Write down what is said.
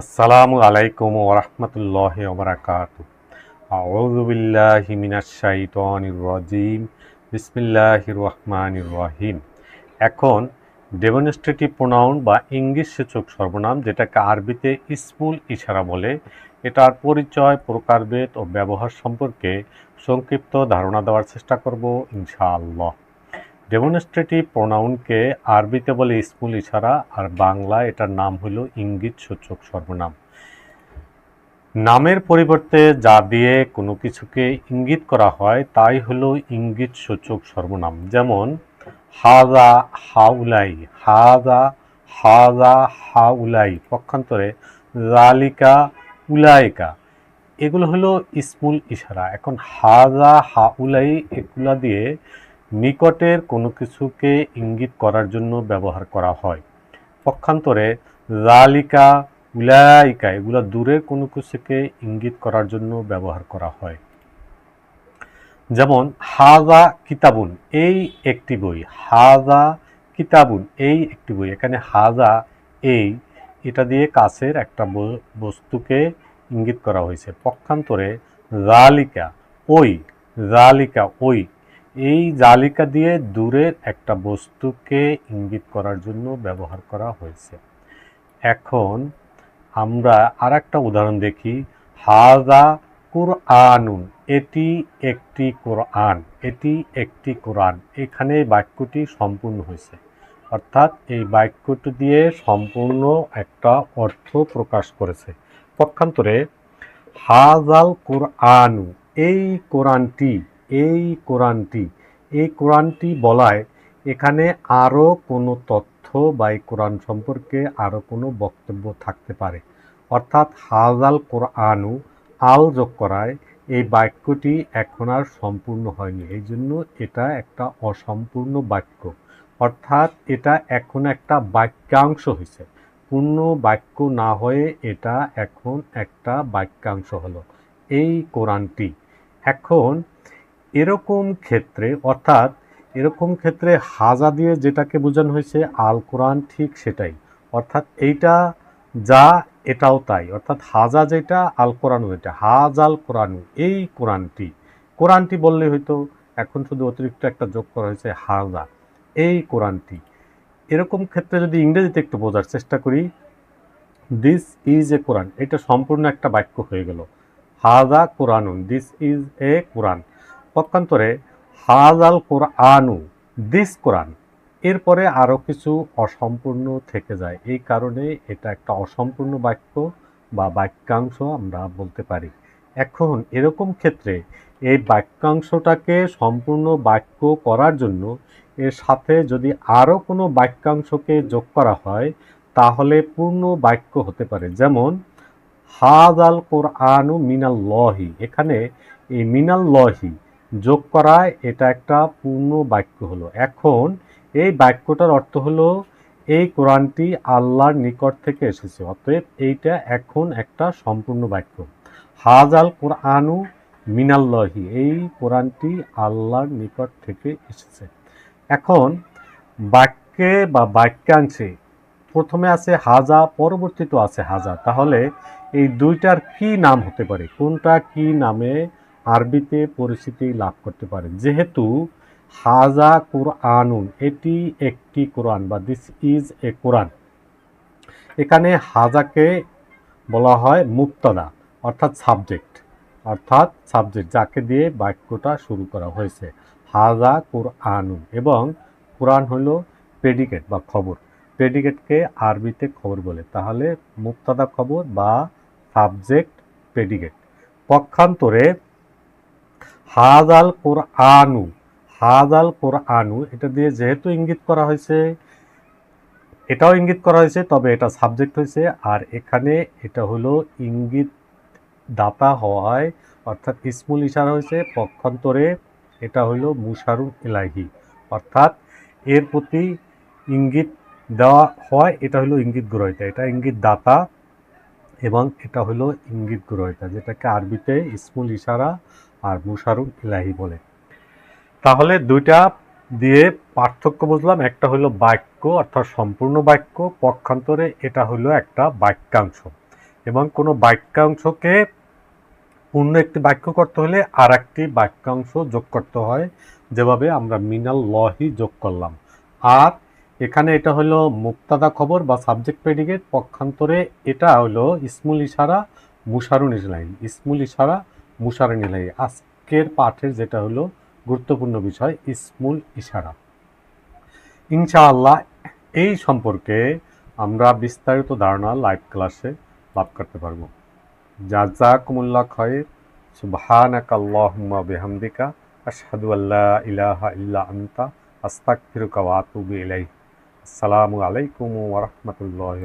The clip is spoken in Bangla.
আসসালামু আলাইকুম ওরহমতুল্লাহ ওবরাকাত আউযু বিল্লাহি মিনাশ শাইতানির রাজিম। বিসমিল্লাহির রহমানির রহিম। এখন ডেমনস্ট্রেটিভ প্রোনাউন বা ইংলিশ সূচক সর্বনাম, যেটাকে আরবিতে ইসমুল ইশারা বলে, এটার পরিচয়, প্রকারভেদ ও ব্যবহার সম্পর্কে সংক্ষিপ্ত ধারণা দেওয়ার চেষ্টা করব ইনশাআল্লাহ। ডেমনস্ট্রেটিভ প্রোনাউনকে আরবিতে বলে ইসমুল ইশারা, আর বাংলা এটার নাম হলো ইঙ্গিত সূচক সর্বনাম। নামের পরিবর্তে যা দিয়ে কোনো কিছুকে ইঙ্গিত করা হয়, তাই হলো ইঙ্গিত সূচক সর্বনাম। যেমন হাজা হাউলাই হাজা হাজা হাউলাই, পক্ষান্তরে জালিকা উলাইকা, এগুলো হলো ইসমুল ইশারা। এখন হাজা হাউলাই এগুলা দিয়ে নিকটের কোনো কিছুকে ইঙ্গিত করার জন্য ব্যবহার করা হয়। পক্ষান্তরে জালিকা উলাইকা, এগুলো দূরের কোনো কিছুকে ইঙ্গিত করার জন্য ব্যবহার করা হয়। যেমন, হাজা কিতাবুন, এই একটি বই, হাজা কিতাবুন, এই একটি বই। এখানে হাজা, এই, এটা দিয়ে কাছের একটা বস্তুকে ইঙ্গিত করা হয়েছে। পক্ষান্তরে জালিকা ওই জালিকা ওই এই জালিকা দিয়ে দূরের একটা বস্তুকে ইঙ্গিত করার জন্য ব্যবহার করা হয়েছে। এখন আমরা আর একটা উদাহরণ দেখি। হাজা কুরআনুন, এটি একটি কোরআন, এটি একটি কোরআন। এখানে বাক্যটি সম্পূর্ণ হয়েছে। অর্থাৎ এই বাক্যটি দিয়ে সম্পূর্ণ একটা অর্থ প্রকাশ করেছে। পক্ষান্তরে হাজাল কোরআনু, এই কোরআনটি এই কোরআনটি এই কোরআনটি বলায় এখানে আরও কোনো তথ্য বা এই কোরআন সম্পর্কে আরও কোনো বক্তব্য থাকতে পারে। অর্থাৎ হাজাল কোরআনু আল যোগ করায়, এই বাক্যটি এখন আর সম্পূর্ণ হয়নি। এই জন্য এটা একটা অসম্পূর্ণ বাক্য। অর্থাৎ এটা এখন একটা বাক্যাংশ হয়েছে পূর্ণ বাক্য না হয়ে এটা এখন একটা বাক্যাংশ হলো। এই কোরআনটি। এখন এরকম ক্ষেত্রে, অর্থাৎ এরকম ক্ষেত্রে হাজা দিয়ে যেটাকে বোঝানো হয়েছে, আল কোরআন ঠিক সেটাই। অর্থাৎ এইটা যা, এটাও তাই। অর্থাৎ হাজা যেটা, আল কোরআন যেটা। হাজ আল কোরআনু, এই কোরআনটি। কোরআনটি বললে হয়তো এখন শুধু অতিরিক্ত একটা যোগ করা হয়েছে, হাজা। এই কোরআনটি। এরকম ক্ষেত্রে যদি ইংরেজিতে একটু বোঝার চেষ্টা করি দিস ইজ এ কোরআন এটা সম্পূর্ণ একটা বাক্য হয়ে গেল। হাজা কোরআনুন দিস ইজ এ কোরআন পক্ষান্তরে হাজ আল কোরআনু, দিস কোরআন। এরপরে আরও কিছু অসম্পূর্ণ থেকে যায়। এই কারণে এটা একটা অসম্পূর্ণ বাক্য বা বাক্যাংশ আমরা বলতে পারি। এখন এরকম ক্ষেত্রে এই বাক্যাংশটাকে সম্পূর্ণ বাক্য করার জন্য এর সাথে যদি আরও কোনো বাক্যাংশকে যোগ করা হয়, তাহলে পূর্ণ বাক্য হতে পারে। যেমন হাজ আল কোরআনু মিনাল লহি এখানে এই মিনাল লহি যোগ করায় এটা একটা পূর্ণ বাক্য হলো। এখন এই বাক্যটার অর্থ হলো, এই কোরআনটি আল্লাহর নিকট থেকে এসেছে, অতএব এইটা এখন একটা সম্পূর্ণ বাক্য। হাজ আল কোরআনু মিনাল্লাহি, এই কোরআনটি আল্লাহর নিকট থেকে এসেছে। এখন বাক্যে বা বাক্যাংশে প্রথমে আছে হাজা, পরবর্তীতে আছে হাজা। তাহলে এই দুইটার কি নাম হতে পারে? কোনটা কি নামে আরবিতে পরিচিতি লাভ করতে পারে যেহেতু হাজা কোরআনুন, এটি একটি কোরআন বা দিস ইজ এ কোরআন। এখানে হাজাকে বলা হয় মুক্তদা অর্থাৎ সাবজেক্ট অর্থাৎ সাবজেক্ট যাকে দিয়ে বাক্যটা শুরু করা হয়েছে। হাজা কোরআনুন, এবং কোরআন হলো প্রেডিকেট বা খবর। প্রেডিকেটকে আরবিতে খবর বলে, তাহলে মুক্তাদা খবর বা সাবজেক্ট প্রেডিকেট পক্ষান্তরে হাজাল কোরআনু হাজাল কোরআনু, এটা দিয়ে যেহেতু ইঙ্গিত করা হয়েছে, এটাও ইঙ্গিত করা হয়েছে, তবে এটা সাবজেক্ট হয়েছে, আর এখানে এটা হলো ইঙ্গিত দাতা হওয়ায়, অর্থাৎ ইসমুল ইশারা হয়েছে, পক্ষান্তরে এটা হলো মুশারুল ইলাহি অর্থাৎ এর প্রতি ইঙ্গিত দেওয়া হয়, এটা হলো ইঙ্গিত গ্রহিতা, এটা ইঙ্গিত দাতা এবং এটা হলো ইঙ্গিত গ্রহিতা, যেটাকে আরবিতে ইসমুল ইশারা আর মুশারুল ইলাহি বলে। তাহলে দুইটা দিয়ে পার্থক্য বুঝলাম। একটা হলো বাক্য, অর্থাৎ সম্পূর্ণ বাক্য, পক্ষান্তরে এটা হলো একটা বাক্যাংশ। এবং কোনো বাক্যাংশকে পূর্ণ একটি বাক্য করতে হলে আর একটি বাক্যাংশ যোগ করতে হয়, যেভাবে আমরা মিনাল লহি যোগ করলাম। আর এখানে এটা হলো মুক্তাদা খবর বা সাবজেক্ট প্রেডিকেট পক্ষান্তরে এটা হলো ইসমুল ইশারা মুশারুন ইসলাইন ইসমুল ইশারা মুশারুন ইলাই আজকের পাঠের যেটা হলো গুরুত্বপূর্ণ বিষয়, ইসমুল ইশারা। ইনশাআল্লাহ, এই সম্পর্কে আমরা বিস্তারিত ধারণা লাইভ ক্লাসে লাভ করতে পারব। জাজাকুমুল্লাহ খয়ের সুবহানাকা আল্লাহুম্মা বিহামদিকা। আশহাদু আল্লা ইলাহা ইল্লা আনতা। আস্তাগফিরুকা ওয়া আতুবু ইলাইক আসসালামু আলাইকুম ওয়া রাহমাতুল্লাহি